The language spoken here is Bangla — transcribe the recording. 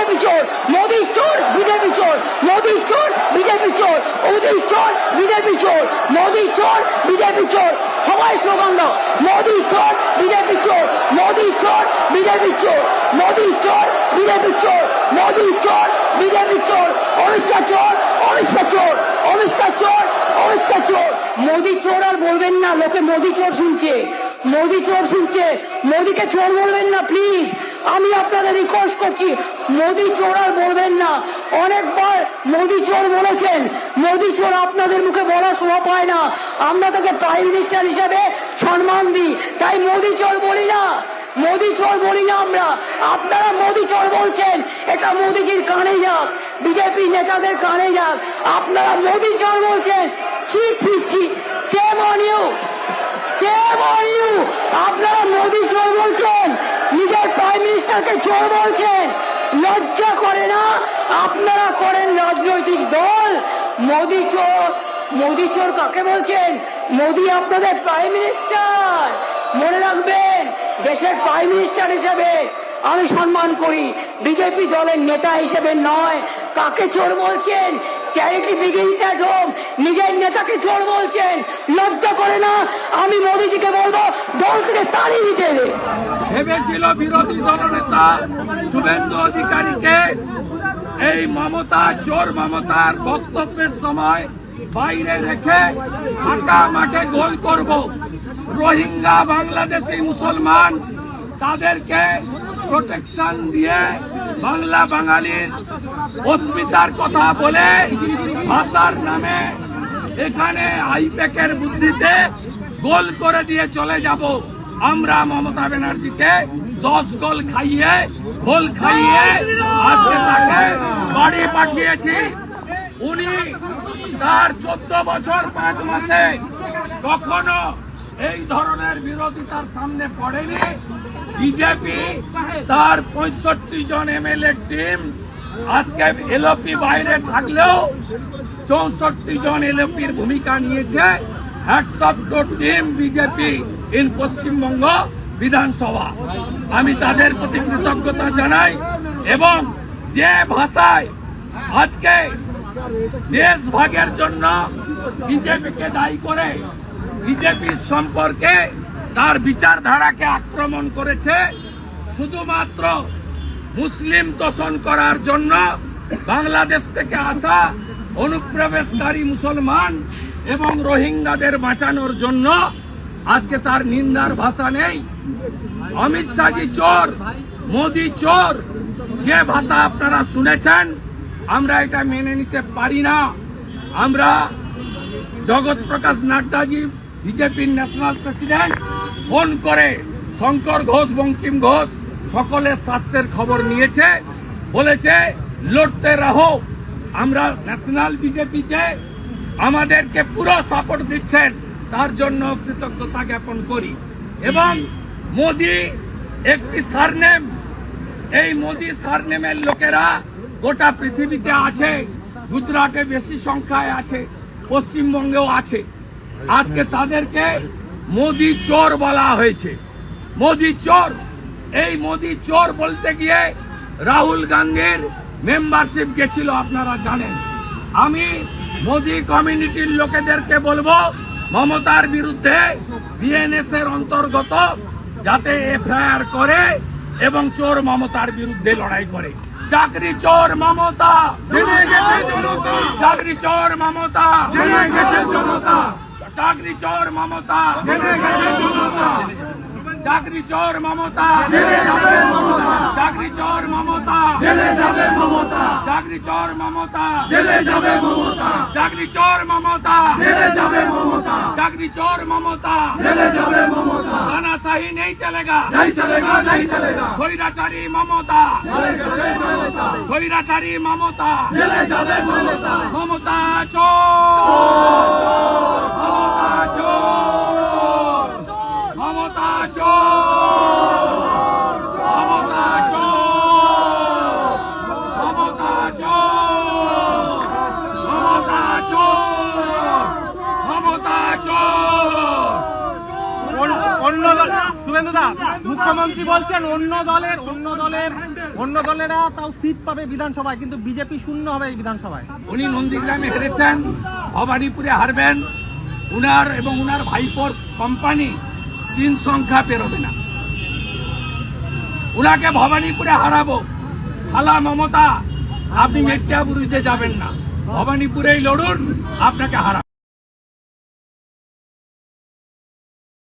বিজেপি চোর, মোদি চোর, বিজেপি চোর, মোদি চোর, বিজেপি চোর মোদি চোর, বিজেপি চোর, মোদি চোর, বিজেপি চোর, সবাই স্লোগান দাও, মোদি চোর, বিজেপি চোর, মোদি চোর, বিজেপি চোর, মোদি চোর, বিজেপি চোর, মোদি চোর, বিজেপি চোর, অমিত চোর অমিত চোর অমিত চোর অমিত চোর। মোদি চোর আর বলবেন না, লোকে মোদি চোর শুনছে, মোদি চোর শুনছে, মোদিকে চোর বলবেন না প্লিজ আমি আপনাদের রিকোয়েস্ট করছি, মোদি চোর আর বলবেন না। অনেকবার মোদি চোর বলেছেন, মোদি চোর আপনাদের মুখে বলা শোভা পায় না। আমরা তাকে প্রাইম মিনিস্টার হিসাবে সম্মান দিই। তাই মোদি চোর বলি না। মোদি চোর বলি না আমরা। আপনারা মোদি চোর বলছেন, এটা মোদিজির কানে যাক বিজেপি নেতাদের কানে যাক। আপনারা মোদি চোর বলছেন, ছি ছি ছি সেম অন ইউ আপনারা মোদি চোর বলছেন, নিজের প্রাইম মিনিস্টারকে চোর বলছেন। লজ্জা করে না? আপনারা করেন রাজনৈতিক দল। মোদি চোর মোদি চোর কাকে বলছেন? মোদি আপনাদের প্রাইম মিনিস্টার মনে রাখবেন, দেশের প্রাইম মিনিস্টার হিসেবে আমি সম্মান করি। বিজেপি দলের নেতা হিসেবে নয়। কাকে চোর বলছেন? চ্যারিটি বিগিনস অ্যাট হোম নিজের নেতাকে চোর বলছেন, লজ্জা করে না, আমি মোদিজিকে বলব, দল থেকে তাড়িয়ে দিতে ভেবেছিল বিরোধী দলনেতা শুভেন্দু অধিকারীকে এই মমতা, চোর মমতার বক্তব্যের সময় বাইরে রেখে ফাঁকা মাঠে গোল করব। রোহিঙ্গা বাংলাদেশি মুসলমান, তাদেরকে প্রোটেকশন দিয়ে বাংলা বাঙালির অস্মিতার কথা বলে ভাষার নামে এখানে আইপ্যাকের বুদ্ধিতে গোল করে দিয়ে চলে যাব। আমরা মমতা ব্যানার্জিকে দশ গোল খাইয়ে গোল খাইয়ে আজকে তাকে বাড়ি পাঠিয়েছি। উনি তার চোদ্দ বছর পাঁচ মাসে কখনো এই ধরনের বিরোধিতার সামনে পড়েনি। বিজেপি তার পঁয়ষট্টি জন এমএলএ টিম আজকে এলপি বাইরে থাকলেও চৌষট্টি জন এলপির ভূমিকা নিয়েছে hats off to team BJP in Paschimbanga বিধানসভা। আমি তাদের প্রতি কৃতজ্ঞতা জানাই এবং যে ভাষায় আজকে দেশ ভাগের জন্য বিজেপিকে দায়ী করে বিজেপির সম্পর্কে তার বিচারধারাকে আক্রমণ করেছে, শুধুমাত্র মুসলিম তোষণ করার জন্য বাংলাদেশ থেকে আসা অনুপ্রবেশকারী মুসলমান এবং রোহিঙ্গাদের বাঁচানোর জন্য আজকে তার নিন্দার ভাষা নেই। অমিত শাহজি চোর, মোদি চোর, যে ভাষা আপনারা শুনেছেন, আমরা এটা মেনে নিতে পারি না। আমরা জগৎ প্রকাশ নাড্ডাজি, বিজেপির ন্যাশনাল প্রেসিডেন্ট, ফোন করে শঙ্কর ঘোষ, বঙ্কিম ঘোষ সকলের স্বাস্থ্যের খবর নিয়েছে, বলেছে, লড়তে রাহো। আমরা ন্যাশনাল বিজেপিতে আমাদেরকে পুরো সাপোর্ট দিচ্ছেন, তার জন্য কৃতজ্ঞতা জ্ঞাপন করি। এবং মোদি একটি সারনেম এই মোদি সারনেমের লোকেরা গোটা পৃথিবীতে আছে, গুজরাটে বেশি সংখ্যায় আছে, পশ্চিমবঙ্গেও আছে। আজকে তাদেরকে মোদি চোর বলা হয়েছে। মোদি চোর, এই মোদি চোর বলতে গিয়ে রাহুল গান্ধীর মেম্বারশিপ গেছিল আপনারা জানেন। আমি মোদি কমিউনিটির লোকেদেরকে বলব মমতার বিরুদ্ধে বিএনএস এর অন্তর্গত যাতে এফআইআর করে এবং চোর মমতার বিরুদ্ধে লড়াই করে। চাকরি চোর মমতা! চাকরি চোর মমতা! চাকরি চোর মমতা! চাকরি চোর মমতা! চাকরি চর মমতা। জেলে যাবে মমতা। চাকরি চর মমতা। জেলে যাবে মমতা। চাকরি চর মমতা। জেলে যাবে মমতা। থানা সাহি নেই চলেগা। নেই চলেগা নেই চলেগা। খৈরাচারী মমতা। খৈরাচারী মমতা। জেলে যাবে মমতা। মমতা। অন্য- অন্য দল শুভেন্দু দা, মুখ্যমন্ত্রী বলছেন অন্য দলের অন্য দলের, অন্য দলেরা তাও সিট পাবে বিধানসভায়, কিন্তু বিজেপি শূন্য হবে এই বিধানসভায়। উনি নন্দীগ্রামে হেরেছেন ভবানীপুরে হারবেন, উনার এবং উনার ভাইপোর কোম্পানি তিন সংখ্যা পেরোবে না। উনাকে ভবানীপুরে হারাবো। খালা মমতা, আপনি মেটিয়াবুরুজে যাবেন না। ভবানীপুরেই লড়ুন, আপনাকে হারাবো।